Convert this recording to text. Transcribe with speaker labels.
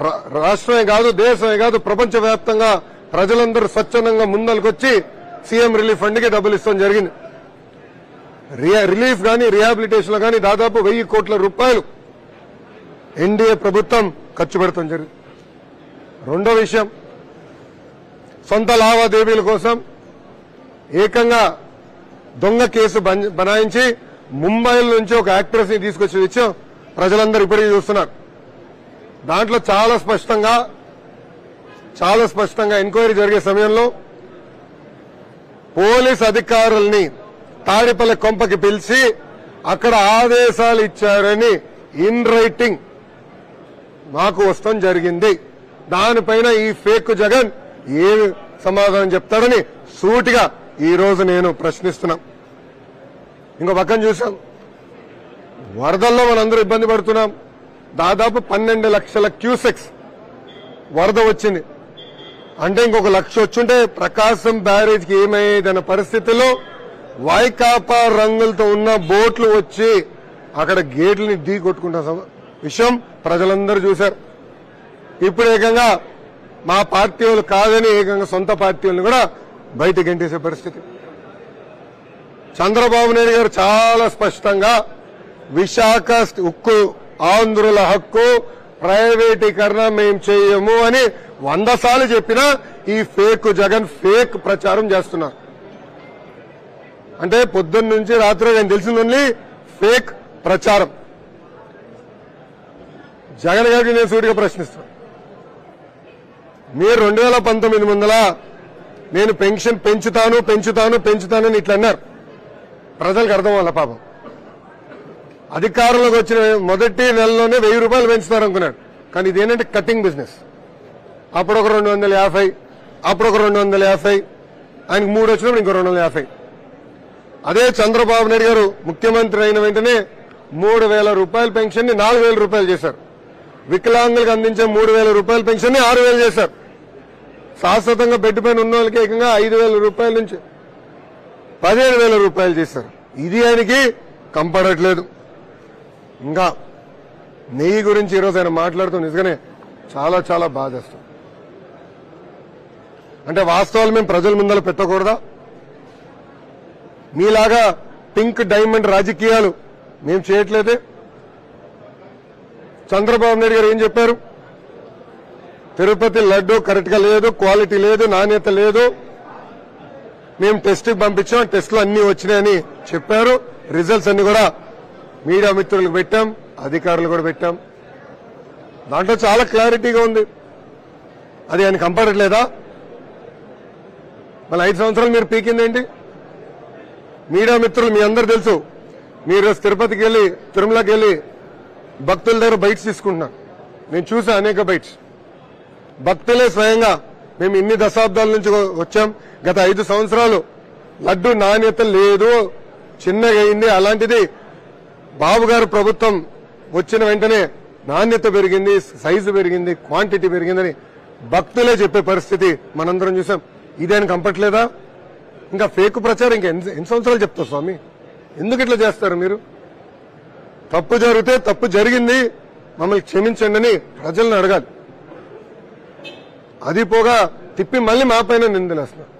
Speaker 1: రా- రాష్ట్రమే కాదు దేశమే కాదు ప్రపంచ వ్యాప్తంగా ప్రజలందరూ స్వచ్ఛందంగా ముందలకొచ్చి సీఎం రిలీఫ్ ఫండ్కి డబ్బులు ఇస్తాం జరిగింది. రియా- రిలీఫ్ గాని రిహాబిలిటేషన్లో గాని దాదాపు వెయ్యి కోట్ల రూపాయలు ఎన్డీఏ ప్రభుత్వం ఖర్చు పెడతాం జరిగింది. రెండో విషయం సొంత లావాదేవీల కోసం ఏకంగా దొంగ కేసు బనాయించి ముంబై నుంచి ఒక యాక్ట్రెస్ని తీసుకొచ్చి విషయం ప్రజలందరూ ఇప్పటికీ చూస్తున్నారు. దాంట్లో చాలా స్పష్టంగా చాలా స్పష్టంగా ఎంక్వైరీ జరిగే సమయంలో పోలీస్ అధికారుల్ని తాడిపల్లి కొంపకి పిలిచి అక్కడ ఆదేశాలు ఇచ్చారని ఇన్ రైటింగ్ మాకు వస్తాం జరిగింది. దానిపైన ఈ ఫేక్ జగన్ ఏ సమాధానం చెప్తాడని సూటిగా ఈ రోజు నేను ప్రశ్నిస్తున్నా. ఇంకో పక్కన చూసాం. వరదల్లో మనందరూ ఇబ్బంది పడుతున్నాం. దాదాపు పన్నెండు లక్షల క్యూసెక్స్ వరద వచ్చింది. అంటే ఇంకొక లక్ష వచ్చుంటే ప్రకాశం బ్యారేజ్కి ఏమయ్యేదన్న పరిస్థితిలో వైకాపా రంగులతో ఉన్న బోట్లు వచ్చి అక్కడ గేట్లని ఢీ కొట్టుకుంటున్న విషయం ప్రజలందరూ చూశారు. ఇప్పుడు ఏకంగా మా పార్టీ వాళ్ళు కాదని ఏకంగా సొంత పార్టీ వాళ్ళని కూడా బయట గెంటేసే పరిస్థితి. చంద్రబాబు నాయుడు గారు చాలా స్పష్టంగా విశాఖ ఉక్కు ఆంధ్రుల హక్కు ప్రైవేటీకరణ మేం చేయము అని వంద సార్లు చెప్పినా ఈ ఫేక్ జగన్ ఫేక్ ప్రచారం చేస్తున్నారు అంటే పొద్దున్న నుంచి రాత్రి నేను తెలిసింది ఓన్లీ ఫేక్ ప్రచారం. జగన్ గారికి నేను సూటిగా ప్రశ్నిస్తాను మీరు రెండు వేల పంతొమ్మిది ముందల నేను పెన్షన్ పెంచుతాను పెంచుతాను పెంచుతానని ఇట్లా అన్నారు. ప్రజలకు అర్థం వల్ల పాపం? అధికారంలోకి వచ్చిన మొదటి నెలలోనే వెయ్యి రూపాయలు పెంచుతారు అనుకున్నాడు కానీ ఇదేంటంటే కటింగ్ బిజినెస్ అప్పుడు ఒక రెండు వందల యాభై అప్పుడు ఒక రెండు వందల యాభై ఆయనకు మూడు వచ్చినప్పుడు ఇంకో రెండు వందల యాభై. అదే చంద్రబాబు నాయుడు గారు ముఖ్యమంత్రి అయిన వెంటనే మూడు వేల రూపాయల పెన్షన్ని నాలుగు వేల రూపాయలు చేశారు. వికలాంగులకు అందించే మూడు వేల రూపాయల పెన్షన్ని ఆరు వేలు చేశారు. శాశ్వతంగా బెడ్ పైన ఉన్న వాళ్ళకి ఏకంగా ఐదు వేల రూపాయల నుంచి పదిహేను వేల రూపాయలు చేశారు. ఇది ఆయనకి కంపడట్లేదు. ఇంకా నెయ్యి గురించి ఈరోజు ఆయన మాట్లాడుతూ నిజంగానే చాలా చాలా బాధేస్తాం అంటే వాస్తవాలు మేము ప్రజల ముందర పెట్టకూడదా? మీలాగా పింక్ డైమండ్ రాజకీయాలు మేము చేయట్లేదే? చంద్రబాబు నాయుడు గారు ఏం చెప్పారు? తిరుపతి లడ్డు కరెక్ట్గా లేదు క్వాలిటీ లేదు నాణ్యత లేదు. మేము టెస్ట్ పంపించాం టెస్ట్లు అన్ని వచ్చినాయని చెప్పారు. రిజల్ట్స్ అన్ని కూడా మీడియా మిత్రులకు పెట్టాం అధికారులు కూడా పెట్టాం. దాంట్లో చాలా క్లారిటీగా ఉంది. అది ఆయన కంపడట్లేదా మళ్ళీ ఐదు సంవత్సరాలు మీరు పీకిందేంటి మీడియా మిత్రులు మీ అందరు తెలుసు. మీరు తిరుపతికి వెళ్ళి తిరుమలకి వెళ్ళి భక్తుల దగ్గర బైట్స్ తీసుకుంటున్నారు నేను చూసా అనేక బైట్స్. భక్తులే స్వయంగా మేము ఇన్ని దశాబ్దాల నుంచి వచ్చాం. గత ఐదు సంవత్సరాలు లడ్డు నాణ్యత లేదు. చిన్నగా అయింది. అలాంటిది బాబు గారు ప్రభుత్వం వచ్చిన వెంటనే నాణ్యత పెరిగింది సైజు పెరిగింది క్వాంటిటీ పెరిగిందని భక్తులే చెప్పే పరిస్థితి మనందరం చూసాం. ఇదేం కంపట్లేదా ఇంకా ఫేక్ ప్రచారం ఇంకా ఎన్ని సంవత్సరాలు చెప్తారు స్వామి? ఎందుకు ఇట్లా చేస్తారు మీరు? తప్పు జరిగితే తప్పు జరిగింది మమ్మల్ని క్షమించండి అని ప్రజలను అడగాలి. అది పోగా తిప్పి మళ్ళీ మా పైన నిందలేస్తున్నారు.